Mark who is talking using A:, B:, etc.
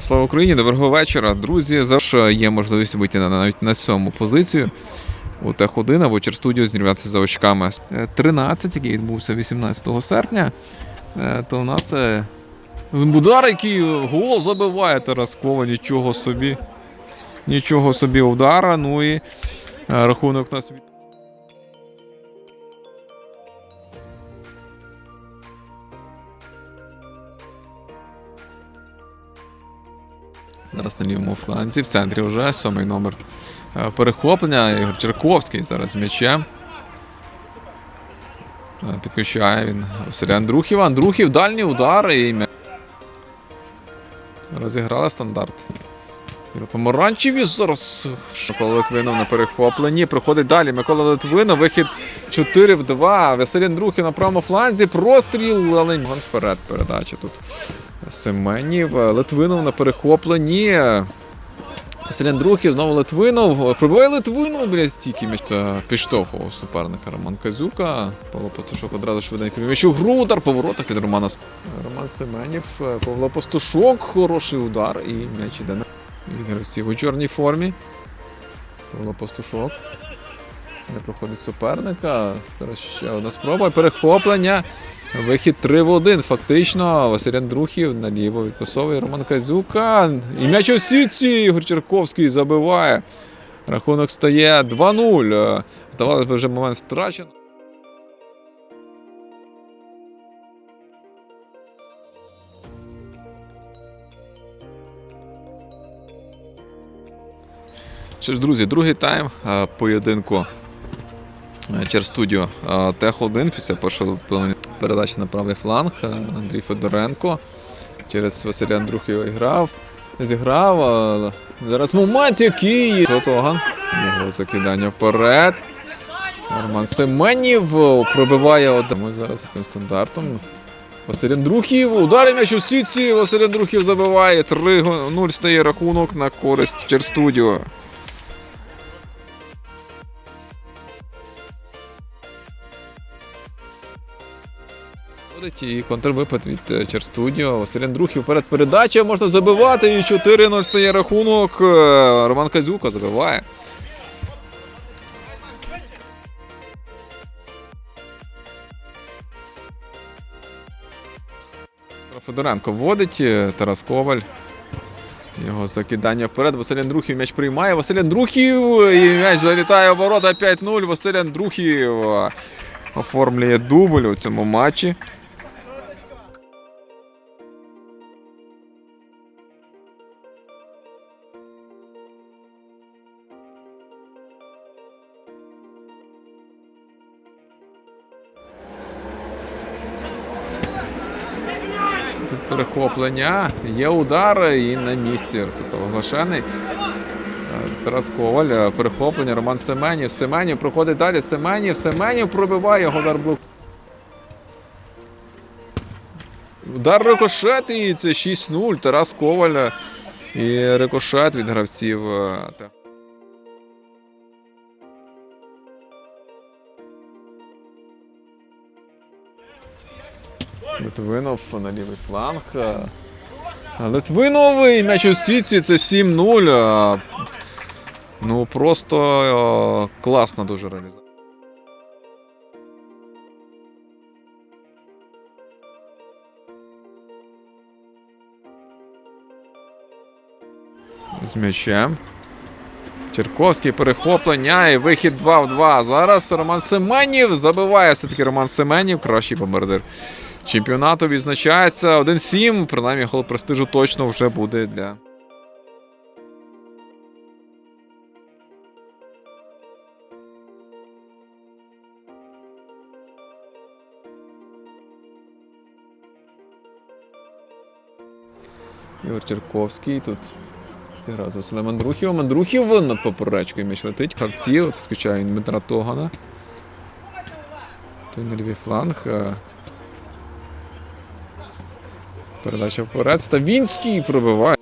A: Слава Україні, доброго вечора, друзі. Завжди є можливість вийти на навіть на сьому позицію у Тех-1 або Черстудіо зірватися за очками. Е, 13, який відбувся 18 серпня, е, то у нас е, Будар, який гол забиває Тараскова, нічого собі. Нічого собі удара. Ну і е, рахунок нас від. Зараз на лівому фланзі, в центрі вже сьомий номер е, перехоплення. Ігор Черковський зараз з м'ячем. Підключає він Василя Андрухів. Андрухів дальній удар і Розіграли стандарт. Помаранчеві зараз Микола Литвинов на перехопленні. Проходить далі. Микола Литвинов. Вихід 4 в 2. Василь Андрухів на правому фланзі. Простріл. Але Гон вперед передача тут. Семенів. Литвинов на перехопленні. Василь Андрухів, знову Литвинов. Пробиває Литвинов біля стійки. М'яч підштовхував суперника Роман Казюка. Павло Пастушок одразу швиденько м'яч у гру. Удар поворотах від Романа. Роман Семенів. Павло Пастушок. Хороший удар. І м'яч іде на від гравців у чорній формі. Павло Пастушок. Не проходить суперника. Зараз ще одна спроба. Перехоплення. Вихід 3 в 1. Фактично, Василь Андрухів наліво відпасовує Роман Казюка. І м'яч у сітці. Ігор Черковський забиває. Рахунок стає 2-0. Здавалося б, вже момент втрачено. Що ж, друзі, другий тайм е, поєдинку е, Черстудіо е, Тех 1 після першого передачі на правий фланг. е, Андрій Федоренко через Василя Андрухіва грав. Зіграв. е, Зараз момент який. Зотоган. Його закидання вперед. Роман Семенів е, пробиває один. Ми зараз цим стандартом. Василь Андрухів. Удар м'яч у сітці. Василь Андрухів забиває. 3-0 стає рахунок на користь Черстудіо. Виходить і контрвипад від е, Черстудіо. Василь Андрухів перед передачею можна забивати. І 4-0 стає рахунок. Е, Роман Казюка забиває. Федоренко вводить е, Тарас Коваль. Його закидання вперед. Василь Андрухів м'яч приймає. Василь Андрухів і м'яч залітає в ворота 5-0. Василь Андрухів оформлює дубль у цьому матчі. Перехоплення, є удар і на місці Ростислав Оглашений. Е, Тарас Коваль, е, перехоплення, Роман Семенів. Семенів проходить далі. Семенів, Семенів пробиває удар блок. Удар рикошет і це 6-0. Тарас Коваль е, і рикошет від гравців. Литвинов на лівий фланг. Литвиновий м'яч у сітці, це 7-0. е, Ну просто е, класно дуже реалізовано. З м'ячем. Черковський перехоплення і вихід 2 в 2. Зараз Роман Семенів забиває все-таки Роман Семенів, кращий бомбардир чемпіонату відзначається 1-7. Принаймні гол престижу точно вже буде для. Ігор Черковський тут зіграв з Василем Андрухівом. Андрухів над поперечкою м'яч летить. Гравців підключає він Дмитра Тогана. Той на лівий фланг. Передача вперед. Ставінський пробиває.